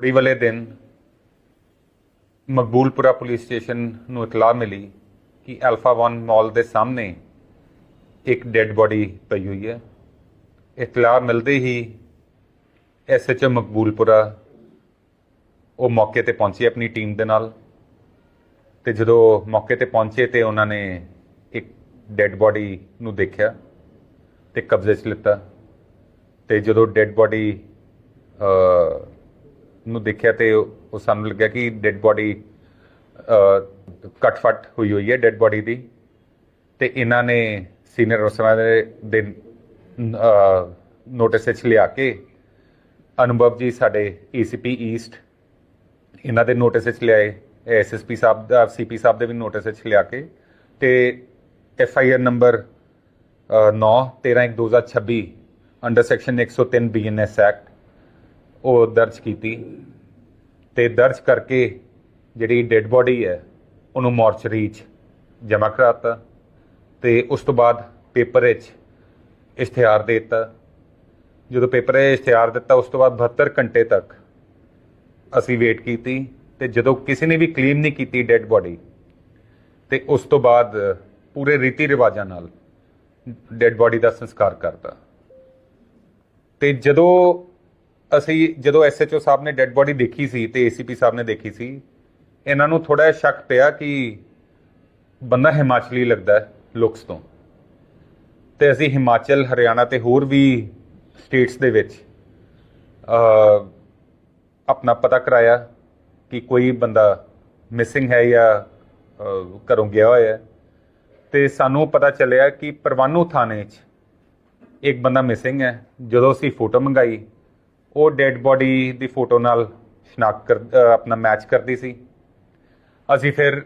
ਲੋਹੜੀ ਵਾਲੇ ਦਿਨ Maqboolpura police station ਨੂੰ ਇਤਲਾਹ ਮਿਲੀ ਕਿ ਅਲਫਾ 1 ਮਾਲ ਦੇ ਸਾਹਮਣੇ ਇੱਕ ਡੈੱਡ ਬੋਡੀ ਪਈ ਹੋਈ ਹੈ। ਇਤਲਾਹ ਮਿਲਦੇ ਹੀ ਐਸਐਚਓ ਮਕਬੂਲਪੁਰਾ ਉਹ ਮੌਕੇ ਤੇ ਪਹੁੰਚੇ ਆਪਣੀ ਟੀਮ ਦੇ ਨਾਲ ਤੇ ਜਦੋਂ ਮੌਕੇ ਤੇ ਪਹੁੰਚੇ ਤੇ ਉਹਨਾਂ ਨੇ ਇੱਕ ਡੈੱਡ ਬੋਡੀ ਨੂੰ ਦੇਖਿਆ ਤੇ ਕਬਜ਼ੇ 'ਚ ਲਿੱਤਾ ਤੇ ਜਦੋਂ ਡੈੱਡ ਬੋਡੀ ਨੂੰ ਦੇਖਿਆ ਤੇ ਉਹ ਸਾਨੂੰ ਲੱਗਿਆ ਕਿ ਡੈੱਡ ਬੋਡੀ ਕੱਟ-ਫਟ ਹੋਈ ਹੋਈ ਹੈ ਡੈੱਡ ਬੋਡੀ ਦੀ। ਤੇ ਇਹਨਾਂ ਨੇ ਸੀਨੀਅਰ ਅਫਸਰਾਂ ਦੇ ਦੇ ਨੋਟਿਸ ਵਿੱਚ ਲਿਆ ਕੇ ਅਨੁਭਵ ਜੀ ਸਾਡੇ ਏਸੀਪੀ ਈਸਟ ਇਹਨਾਂ ਦੇ ਨੋਟਿਸ ਵਿੱਚ ਲਿਆਏ। ਐਸਐਸਪੀ ਸਾਹਿਬ ਦਾ ਸੀਪੀ ਸਾਹਿਬ ਦੇ ਵੀ ਨੋਟਿਸ ਵਿੱਚ ਲਿਆ ਕੇ। ਤੇ F I R number 9 13 2026 under section 103 BNS act ਉਹ ਦਰਜ ਕੀਤੀ ਤੇ ਦਰਜ ਕਰਕੇ ਜਿਹੜੀ ਡੈੱਡ ਬੋਡੀ ਹੈ, ਉਹਨੂੰ ਮੋਰਚਰੀ 'ਚ ਜਮ੍ਹਾਂ ਕਰਾਤਾ ਤੇ ਉਸ ਤੋਂ ਬਾਅਦ ਪੇਪਰ ਵਿੱਚ ਇਸ਼ਤਿਹਾਰ ਦੇ ਦਿੱਤਾ। ਜਦੋਂ ਪੇਪਰ 'ਚ ਇਸ਼ਤਿਹਾਰ ਦਿੱਤਾ, ਉਸ ਤੋਂ ਬਾਅਦ 72 ਘੰਟੇ ਤੱਕ ਅਸੀਂ ਵੇਟ ਕੀਤੀ ਤੇ ਜਦੋਂ ਕਿਸੇ ਨੇ ਵੀ ਕਲੀਮ ਨਹੀਂ ਕੀਤੀ ਡੈੱਡ ਬੋਡੀ ਤੇ ਉਸ ਤੋਂ ਬਾਅਦ ਪੂਰੇ ਰੀਤੀ ਰਿਵਾਜਾਂ ਨਾਲ ਡੈੱਡ ਬੋਡੀ ਦਾ ਸੰਸਕਾਰ ਕਰਤਾ। ਤੇ ਜਦੋਂ ਅਸੀਂ ਜਦੋਂ ਐਸਐਚਓ ਸਾਹਿਬ ਨੇ ਡੈੱਡ ਬੋਡੀ ਦੇਖੀ ਸੀ ਤੇ ਏਸੀਪੀ ਸਾਹਿਬ ਨੇ ਦੇਖੀ ਸੀ, ਇਹਨਾਂ ਨੂੰ ਥੋੜਾ ਜਿਹਾ ਸ਼ੱਕ ਪਿਆ ਕਿ ਬੰਦਾ ਹਿਮਾਚਲੀ ਲੱਗਦਾ ਹੈ ਲੁਕਸ ਤੋਂ। ਤੇ ਅਸੀਂ ਹਿਮਾਚਲ, ਹਰਿਆਣਾ ਤੇ ਹੋਰ ਵੀ ਸਟੇਟਸ ਦੇ ਵਿੱਚ ਅ ਆਪਣਾ ਪਤਾ ਕਰਾਇਆ ਕਿ ਕੋਈ ਬੰਦਾ ਮਿਸਿੰਗ ਹੈ ਜਾਂ ਘਰੋਂ ਗਿਆ ਹੋਇਆ ਹੈ। ਤੇ ਸਾਨੂੰ ਪਤਾ ਚੱਲਿਆ ਕਿ ਪਰਵਾਨੂ ਥਾਣੇ 'ਚ ਇੱਕ ਬੰਦਾ ਮਿਸਿੰਗ ਹੈ। ਜਦੋਂ ਅਸੀਂ ਫੋਟੋ ਮੰਗਾਈ ਉਹ ਡੈੱਡ ਬੋਡੀ ਦੀ ਫੋਟੋ ਨਾਲ ਸ਼ਨਾਖਤ ਕਰ ਆਪਣਾ ਮੈਚ ਕਰਦੀ ਸੀ। ਅਸੀਂ ਫਿਰ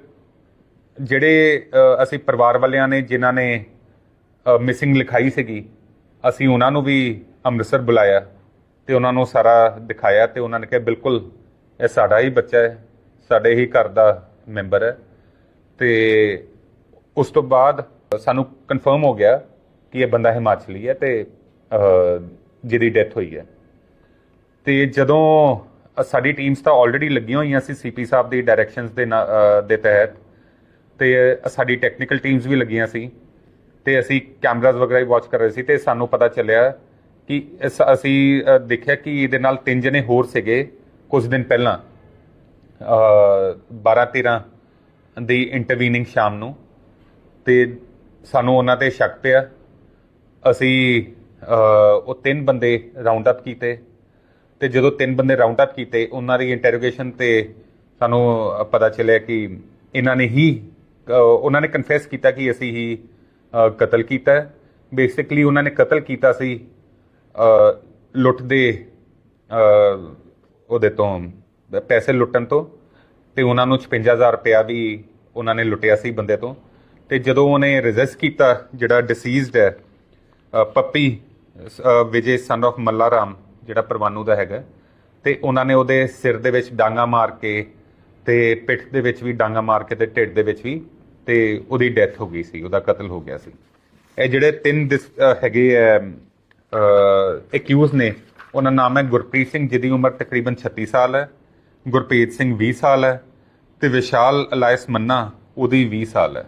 ਜਿਹੜੇ ਅਸੀਂ ਪਰਿਵਾਰ ਵਾਲਿਆਂ ਨੇ, ਜਿਨ੍ਹਾਂ ਨੇ ਮਿਸਿੰਗ ਲਿਖਾਈ ਸੀਗੀ, ਅਸੀਂ ਉਹਨਾਂ ਨੂੰ ਵੀ ਅੰਮ੍ਰਿਤਸਰ ਬੁਲਾਇਆ ਤੇ ਉਹਨਾਂ ਨੂੰ ਸਾਰਾ ਦਿਖਾਇਆ ਤੇ ਉਹਨਾਂ ਨੇ ਕਿਹਾ, ਬਿਲਕੁਲ, ਇਹ ਸਾਡਾ ਹੀ ਬੱਚਾ ਹੈ, ਸਾਡੇ ਹੀ ਘਰ ਦਾ ਮੈਂਬਰ ਹੈ। ਤੇ ਉਸ ਤੋਂ ਬਾਅਦ ਸਾਨੂੰ ਕਨਫਰਮ ਹੋ ਗਿਆ ਕਿ ਇਹ ਬੰਦਾ ਹਿਮਾਚਲੀ ਹੈ ਤੇ ਜਿਹਦੀ ਡੈਥ ਹੋਈ ਹੈ। ਤੇ ਜਦੋਂ ਸਾਡੀ ਟੀਮਸ ਤਾਂ ਆਲਰੇਡੀ ਲੱਗੀਆਂ ਹੋਈਆਂ ਸੀ ਸੀਪੀ ਸਾਹਿਬ ਦੀ ਡਾਇਰੈਕਸ਼ਨਸ ਦੇ ਨਾ- ਦੇ ਤਹਿਤ। ਤੇ ਸਾਡੀ ਟੈਕਨੀਕਲ ਟੀਮਸ ਵੀ ਲੱਗੀਆਂ ਸੀ। ਤੇ ਅਸੀਂ ਕੈਮਰਾਜ਼ ਵਗੈਰਾ ਵੀ ਵਾਚ ਕਰ ਰਹੇ ਸੀ ਤੇ ਸਾਨੂੰ ਪਤਾ ਚੱਲਿਆ ਕਿ ਇਸ- ਅਸੀਂ ਦੇਖਿਆ ਕਿ ਇਹਦੇ ਨਾਲ ਤਿੰਨ ਜਣੇ ਹੋਰ ਸੀਗੇ ਕੁਝ ਦਿਨ ਪਹਿਲਾਂ, ਅ 12 13 ਦੀ ਇੰਟਰਵੀਨਿੰਗ ਸ਼ਾਮ ਨੂੰ। ਤੇ ਸਾਨੂੰ ਉਹਨਾਂ ਤੇ ਸ਼ੱਕ ਪਿਆ। ਅਸੀਂ ਉਹ ਤਿੰਨ ਬੰਦੇ ਰਾਉਂਡ ਅਪ ਕੀਤੇ। ਤੇ ਜਦੋਂ ਤਿੰਨ ਬੰਦੇ ਰਾਉਂਡ ਅਪ ਕੀਤੇ ਉਹਨਾਂ ਦੀ ਇੰਟਰੋਗੇਸ਼ਨ ਤੇ ਸਾਨੂੰ ਪਤਾ ਚੱਲਿਆ ਕਿ ਇਹਨਾਂ ਨੇ ਹੀ ਉਹਨਾਂ ਨੇ ਕਨਫੈਸ ਕੀਤਾ ਕਿ ਅਸੀਂ ਹੀ ਕਤਲ ਕੀਤਾ ਬੇਸਿਕਲੀ ਉਹਨਾਂ ਨੇ ਕਤਲ ਕੀਤਾ ਸੀ ਅ, ਲੁੱਟ ਦੇ ਉਹਦੇ ਤੋਂ ਪੈਸੇ ਲੁੱਟਣ ਤੋਂ। ਤੇ ਉਹਨਾਂ ਨੂੰ 55000 ਰੁਪਇਆ ਵੀ ਉਹਨਾਂ ਨੇ ਲੁੱਟਿਆ ਸੀ ਬੰਦੇ ਤੋਂ। ਤੇ ਜਦੋਂ ਉਹਨੇ ਰੈਜ਼ਿਸਟ ਕੀਤਾ ਜਿਹੜਾ ਡਿਸੀਜ਼ਡ ਹੈ ਪੱਪੀ ਵਿਜੇ ਸਨ ਆਫ ਮੱਲਾਰਾਮ ਜਿਹੜਾ ਪਰਵਾਨੂ ਦਾ ਹੈਗਾ। ਤੇ ਉਹਨਾਂ ਨੇ ਉਹਦੇ ਸਿਰ ਦੇ ਵਿੱਚ ਡਾਂਗਾ ਮਾਰ ਕੇ ਤੇ ਪਿੱਠ ਦੇ ਵਿੱਚ ਵੀ ਡਾਂਗਾ ਮਾਰ ਕੇ ਤੇ ਢਿੱਡ ਦੇ ਵਿੱਚ ਵੀ ਤੇ ਉਹਦੀ ਡੈਥ ਹੋ ਗਈ ਸੀ, ਉਹਦਾ ਕਤਲ ਹੋ ਗਿਆ ਸੀ। ਇਹ ਜਿਹੜੇ ਤਿੰਨ ਹੈਗੇ ਐ ਐਕਿਊਜ਼ ਨੇ, ਉਹਨਾਂ ਦਾ ਨਾਮ ਹੈ ਗੁਰਪ੍ਰੀਤ ਸਿੰਘ, ਜਿਹਦੀ ਉਮਰ ਤਕਰੀਬਨ 36 ਸਾਲ ਹੈ ਗੁਰਪ੍ਰੀਤ ਸਿੰਘ 20 ਸਾਲ ਹੈ ਤੇ ਵਿਸ਼ਾਲ ਅਲਾਇਸ ਮੰਨਾ ਉਹਦੀ 20 ਸਾਲ ਹੈ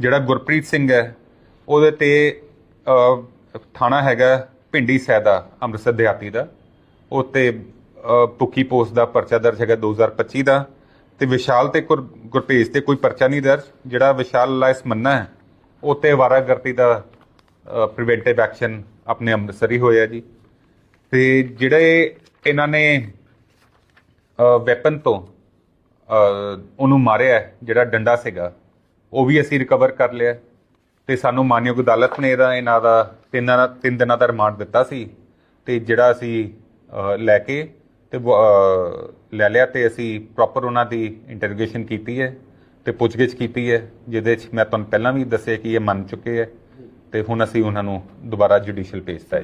ਜਿਹੜਾ ਗੁਰਪ੍ਰੀਤ ਸਿੰਘ ਹੈ ਉਹਦੇ ਤੇ ਥਾਣਾ ਹੈਗਾ ਪਿੰਡੀ ਸੈਦਾ ਅੰਮ੍ਰਿਤਸਰ ਦਿਹਾਤੀ ਦਾ। ਉੱਤੇ ਭੁੱਖੀ ਪੋਸਟ ਦਾ ਪਰਚਾ ਦਰਜ ਹੈਗਾ 2025 ਦਾ ਤੇ ਵਿਸ਼ਾਲ ਤੇ ਗੁਰ- ਗੁਰਪ੍ਰੀਤ ਤੇ ਕੋਈ ਪਰਚਾ ਨਹੀਂ ਦਰਜ। ਜਿਹੜਾ ਵਿਸ਼ਾਲ ਲਾਇਸ ਮੰਨਾ ਹੈ ਉੱਤੇ ਵਾਰਾਗਰਤੀ ਦਾ ਪ੍ਰੀਵੈਂਟਿਵ ਐਕਸ਼ਨ ਆਪਣੇ ਅੰਮ੍ਰਿਤਸਰ ਹੀ ਹੋਇਆ ਜੀ। ਤੇ ਜਿਹੜੇ ਇਹਨਾਂ ਨੇ ਵੈਪਨ ਤੋਂ ਉਹਨੂੰ ਮਾਰਿਆ ਜਿਹੜਾ ਡੰਡਾ ਸੀਗਾ, ਉਹ ਵੀ ਅਸੀਂ ਰਿਕਵਰ ਕਰ ਲਿਆ ਤੇ ਸਾਨੂੰ ਮਾਨਯੋਗ ਅਦਾਲਤ ਨੇ ਇਹਦਾ ਇਹਨਾਂ ਦਾ ਤਿੰਨਾਂ ਤਿੰਨ ਦਿਨਾਂ ਦਾ ਰਿਮਾਂਡ ਦਿੱਤਾ ਸੀ ਤੇ ਜਿਹੜਾ ਅਸੀਂ ਲੈ ਕੇ ਤੇ ਲੈ ਲਿਆ ਤੇ ਅਸੀਂ ਪ੍ਰੋਪਰ ਉਹਨਾਂ ਦੀ ਇੰਟਰੋਗੇਸ਼ਨ ਕੀਤੀ ਹੈ ਤੇ ਪੁੱਛਗਿੱਛ ਕੀਤੀ ਹੈ, ਜਿਹਦੇ ਵਿੱਚ ਮੈਂ ਤੁਹਾਨੂੰ ਪਹਿਲਾਂ ਵੀ ਦੱਸਿਆ ਕਿ ਇਹ ਮੰਨ ਚੁੱਕੇ ਹੈ ਤੇ ਹੁਣ ਅਸੀਂ ਉਹਨਾਂ ਨੂੰ ਦੁਬਾਰਾ ਜੁਡੀਸ਼ੀਅਲ ਭੇਜਤਾ ਹੈ